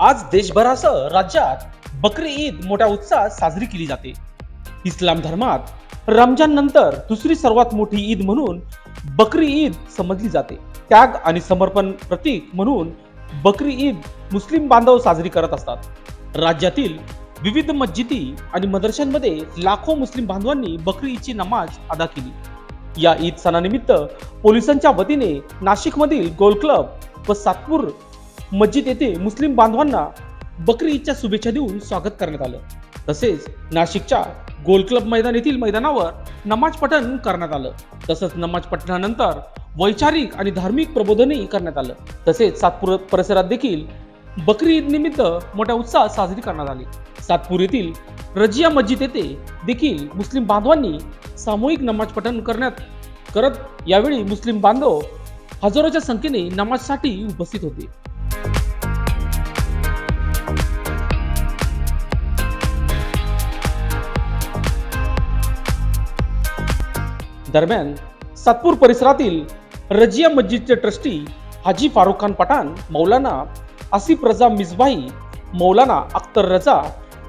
आज देशभरासह राज्यात बकरी ईद मोठ्या उत्साहात साजरी केली जाते. इस्लाम धर्मात रमजान नंतर दुसरी सर्वात मोठी ईद म्हणून बकरी ईद समजली जाते. त्याग आणि समर्पण प्रतीक म्हणून बकरी ईद मुस्लिम बांधव साजरी करत असतात. राज्यातील विविध मस्जिदी आणि मदरशांमध्ये लाखो मुस्लिम बांधवांनी बकरी ईदची नमाज अदा केली. या ईद सणानिमित्त पोलिसांच्या वतीने नाशिकमधील गोल क्लब व सातपूर मस्जिद येथे मुस्लिम बांधवांना बकरी ईदच्या शुभेच्छा देऊन स्वागत करण्यात आलं. तसेच नाशिकच्या गोल क्लब मैदान येथील मैदानावर नमाज पठण करण्यात आलं. तसंच नमाज पठणानंतर वैचारिक आणि धार्मिक प्रबोधनही करण्यात आलं. तसेच सातपूर परिसरात देखील बकरी ईद निमित्त मोठ्या उत्साहात साजरी करण्यात आली. सातपूर येथील रजिया मस्जिद येथे देखील मुस्लिम बांधवांनी सामूहिक नमाज पठण करण्यात करत यावेळी मुस्लिम बांधव हजारोच्या संख्येने नमाजसाठी उपस्थित होते. दरम्यान सातपूर परिसरातील रजिया मस्जिदचे ट्रस्टी हाजी फारुख खान पठाण मौलाना आसिफ रजा मिसबाई मौलाना अख्तर रजा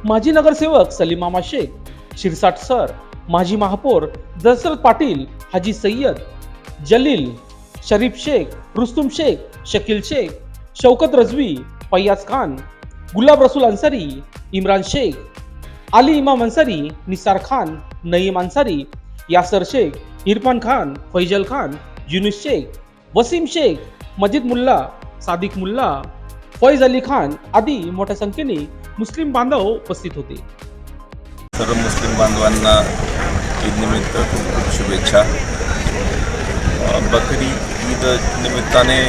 माजी नगरसेवक सलीमामा शेख शिरसाट सर माजी महापौर दशरथ पाटील हाजी सय्यद जलील शरीफ शेख रुस्तुम शेख शकील शेख शौकत रजवी फैयाज खान गुलाब रसूल अन्सारी इम्रान शेख अली इमाम अन्सारी निसार खान नईम अन्सारी यासर शेख इरफान खान फैजल खान युनुस शेख वसीम शेख मजिद मुल्ला सादिक मुल्ला फैज अली खान आदी मोठ्या संख्येने मुस्लिम बांधव उपस्थित होते. सर्व मुस्लिम बांधवांना ईदनिमित्त खूप खूप शुभेच्छा. बकरी ईद निमित्ताने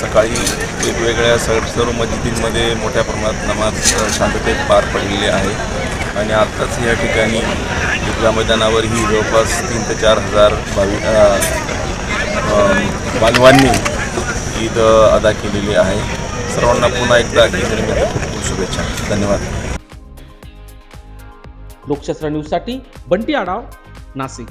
सकाळी वेगवेगळ्या सर्व मस्जिदींमध्ये मोठ्या प्रमाणात नमाज शांततेत पार पडलेली आहे. आणि आत्ताच या ठिकाणी ईदगा मैदानावरही जवळपास तीन ते चार हजार भावि बांधवांनी ईद अदा केलेली आहे. सर्वांना पुन्हा एकदा ईदनिमित्त खूप खूप शुभेच्छा. धन्यवाद. लोकशास्त्र न्यूजसाठी बंटी आडाव नाशिक.